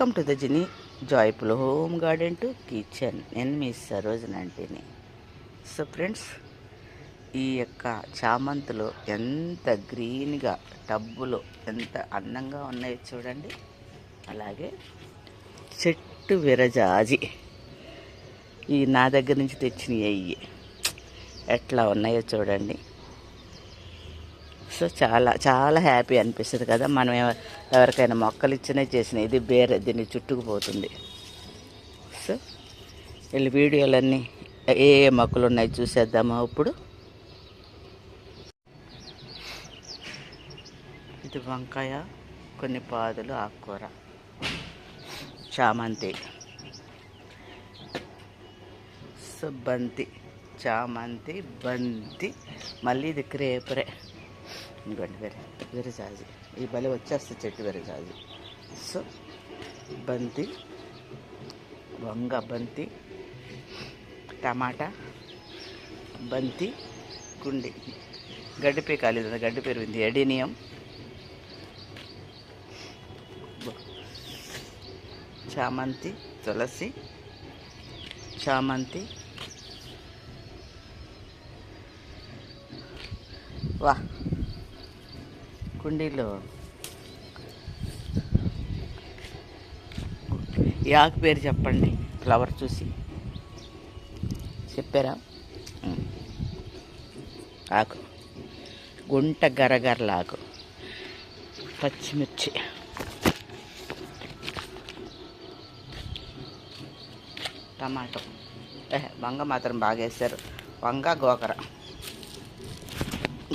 Welcome to the జిని joyful home garden to kitchen. నేను మీ సరోజనంటిని so friends ఈ యొక్క చామంతులు ఎంత గ్రీన్గా టబ్బులో ఎంత అందంగా ఉన్నాయో చూడండి. అలాగే చెట్టు విరజాజి. ఈ నా దగ్గర నుంచి తెచ్చినవి అయ్యి. ఎట్లా ఉన్నాయో చూడండి. సో చాలా చాలా హ్యాపీ అనిపిస్తుంది కదా? మనం ఎవరికైనా మొక్కలు ఇచ్చినా చేసిన ఇది బేర దీన్ని చుట్టుకుపోతుంది. సో వీళ్ళ వీడియోలన్నీ ఏ ఏ మొక్కలు ఉన్నాయి చూసేద్దామా ఇప్పుడు? ఇది వంకాయ కొన్ని పాదులు ఆకుకూర. చామంతి. సో బంతి చామంతి బంతి మళ్ళీ ఇది క్రేపరే. ఇంకోండి వేరే విరజాజి ఈ బలి వచ్చేస్తుంది చెట్టు విరజాజి సో బంతి వంగ బంతి టమాటా బంతి గుండి గడ్డి కాలేదు ఇది గడ్డి పెరిగింది ఎడినియం. చామంతి తులసి చామంతి. వా కుండీలో. ఈ ఆకు పేరు చెప్పండి ఫ్లవర్ చూసి. చెప్పారా? ఆకు. గుంట గరగరల ఆకు. పచ్చిమిర్చి. టమాటో. వంగ మాత్రం బాగా వేశారు వంగ గోకర.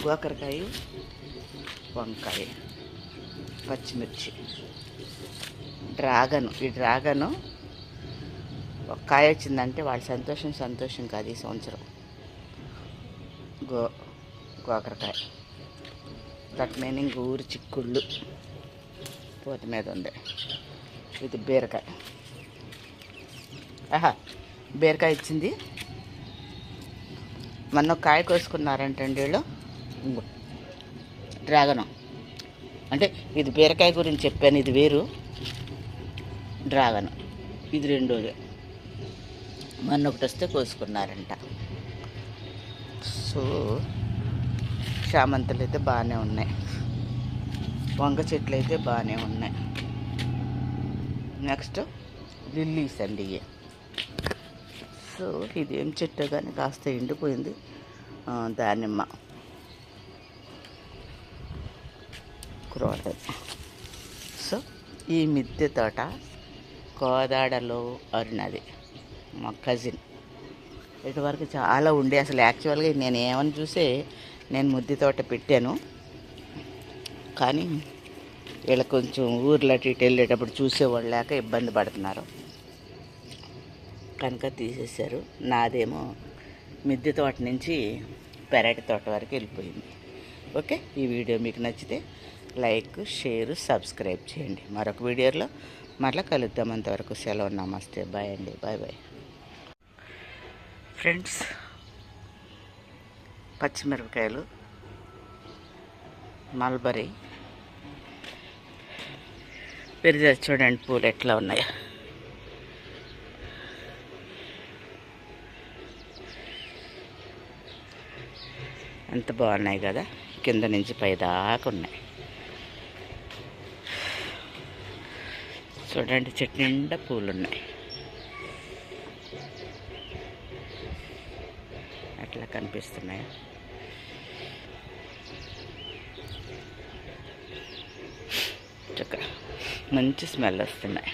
గోకరకాయ. వంకాయ పచ్చిమిర్చి డ్రాగన్. ఈ డ్రాగను ఒక కాయ వచ్చిందంటే వాళ్ళ సంతోషం సంతోషం కాదు ఈ సంవత్సరం. గో గోకరకాయ. దట్ మీనింగ్ ఊరు చిక్కుళ్ళు పూత మీద ఉంది. ఇది బీరకాయ. ఆహా బీరకాయ ఇచ్చింది. మొన్న కాయ కోసుకున్నారంటండి వీళ్ళు. డ్రాగను. అంటే ఇది బీరకాయ గురించి చెప్పాను ఇది వేరు. డ్రాగన్. ఇది రెండోది. మొన్న ఒకటి వస్తే కోసుకున్నారంట. సో చామంతులు అయితే బాగానే ఉన్నాయి. వంగ చెట్లు అయితే బాగానే ఉన్నాయి. నెక్స్ట్ లిల్లీస్ అండి ఇవి. సో ఏం చెట్టు కానీ కాస్త ఎండిపోయింది. దానిమ్మ. క్రోటన్ సో ఈ మిద్దె తోట కోదాడలో అరుణది మా కజిన్ ఇటువరకు చాలా ఉండే. అసలు యాక్చువల్గా నేను ఏమని చూసే నేను ముద్ది తోట పెట్టాను. కానీ వీళ్ళ కొంచెం ఊర్లో అటు ఇటు వెళ్ళేటప్పుడు చూసేవాళ్ళు లేక ఇబ్బంది పడుతున్నారు. కనుక తీసేశారు. నాదేమో మిద్దె తోట నుంచి పెరటి తోట వరకు వెళ్ళిపోయింది. ఓకే? ఈ వీడియో మీకు నచ్చితే లైక్ షేర్ సబ్స్క్రైబ్ చేయండి. మరొక వీడియోలో మరలా కలుద్దాం. అంతవరకు సెలవు నమస్తే. బాయ్ అండి. Bye bye. ఫ్రెండ్స్ పచ్చిమిరపకాయలు మల్బరీ పెరిగే చూడండి పూలు ఎట్లా ఉన్నాయో. ఎంత బాగున్నాయి కదా? కింద నుంచి పై దాకా ఉన్నాయి. చూడండి చెట్టు నిండా పూలు ఉన్నాయి అట్లా కనిపిస్తున్నాయి. చక్క మంచి స్మెల్ వస్తున్నాయి.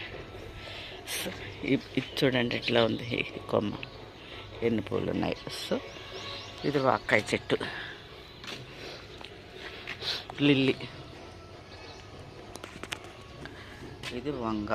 సో ఇది చూడండి ఎట్లా ఉంది? కొమ్మ. ఎన్ని పూలు ఉన్నాయి సో ఇది వాక్కాయ చెట్టు. లిల్లీ. ఇది వంగ